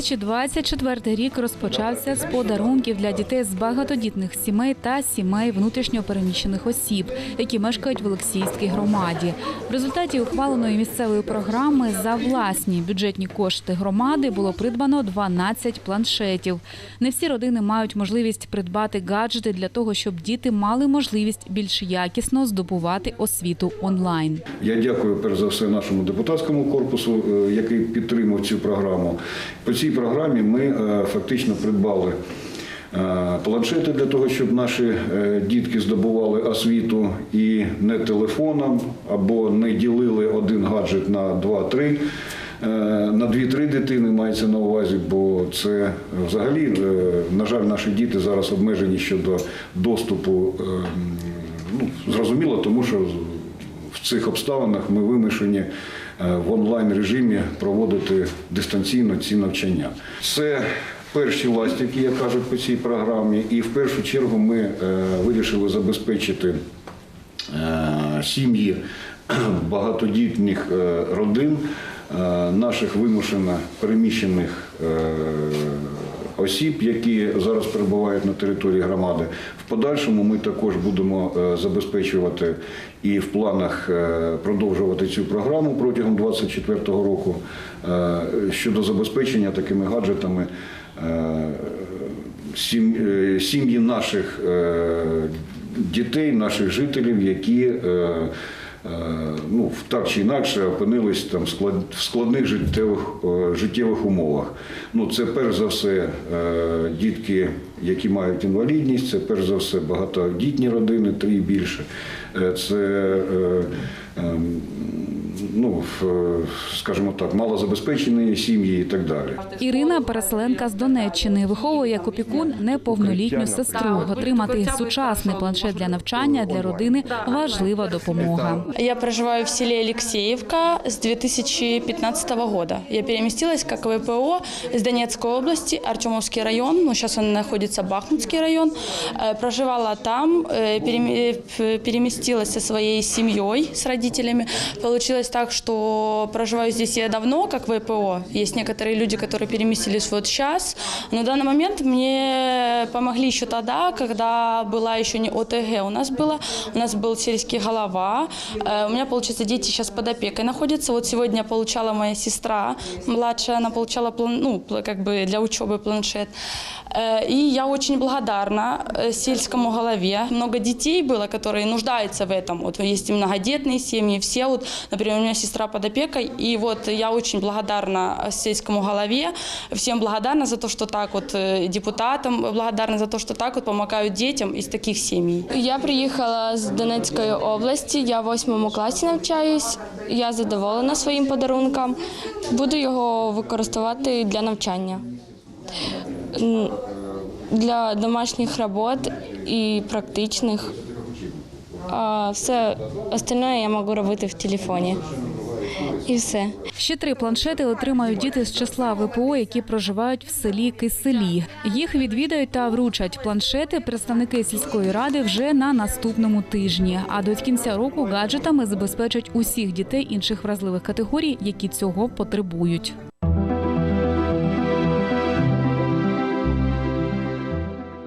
2024 рік розпочався з подарунків для дітей з багатодітних сімей та сімей внутрішньо переміщених осіб, які мешкають в Олексійській громаді. В результаті ухваленої місцевої програми за власні бюджетні кошти громади було придбано 12 планшетів. Не всі родини мають можливість придбати гаджети для того, щоб діти мали можливість більш якісно здобувати освіту онлайн. Я дякую перш за все нашому депутатському корпусу, е, який підтримав цю програму. По цій програмі ми е, фактично придбали е, планшети для того, щоб наші е, дітки здобували освіту і не телефоном або не ділили один гаджет на два-три. На дві-три дитини мається на увазі, бо це взагалі, на жаль, наші діти зараз обмежені щодо доступу. Ну, зрозуміло, тому що в цих обставинах ми вимушені в онлайн режимі проводити дистанційно ці навчання. Це перші ластівки, як кажуть по цій програмі, і в першу чергу ми е, вирішили забезпечити е, сім'ї багатодітних е, родин, е, наших вимушено переміщених е, осіб, які зараз перебувають на території громади. В подальшому ми також будемо е, забезпечувати і в планах е, продовжувати цю програму протягом 2024 року е, щодо забезпечення такими гаджетами сім- сім'ї наших дітей, наших жителів, які ну, в так чи інакше опинились там склад- в складних життєвих, е, життєвих умовах. Ну, це перш за все е, дітки, які мають інвалідність, це перш за все багатодітні родини, три і більше. Е, Це е, ем, ну, в- скажімо так, малозабезпечені сім'ї і так далі. Ірина переселенка з Донеччини виховує як опікун неповнолітню сестру. Отримати сучасний планшет для навчання для родини важлива допомога. Я проживаю в селе Алексеевка с 2015 года. Я переместилась как ВПО из Донецкой области, Артемовский район, ну сейчас он находится Бахмутский район. Э, Проживала там, э, переме- э, переместилась со своей семьей, с родителями. Получилось так, что проживаю здесь я давно, как ВПО. Есть некоторые люди, которые переместились вот сейчас. Но в данный момент мне помогли еще тогда, когда была еще не ОТГ у нас было. У нас был сельский голова. Э, У меня, получается, дети сейчас под опекой находятся. Вот сегодня получала моя сестра младшая, она получала план, ну, пл- как бы для учебы планшет. Э, И я очень благодарна э, сельскому голове. Много детей было, которые нуждаются в этом. Вот есть и многодетные семьи, все вот, например, у меня сестра под опекой, и вот я очень благодарна сельскому голове, всем благодарна за то, что так вот э, депутатам благодарна за то, что так вот помогают детям из таких семей. Я приїхала з Донецької області. Я в восьмому класі навчаюсь. Я задоволена своїм подарунком. Буду його використовувати для навчання, для домашніх робот і практичних. А все остальне я можу робити в телефоні. І все. Ще три планшети отримають діти з числа ВПО, які проживають в селі Киселі. Їх відвідають та вручать планшети представники сільської ради вже на наступному тижні. А до кінця року гаджетами забезпечать усіх дітей інших вразливих категорій, які цього потребують.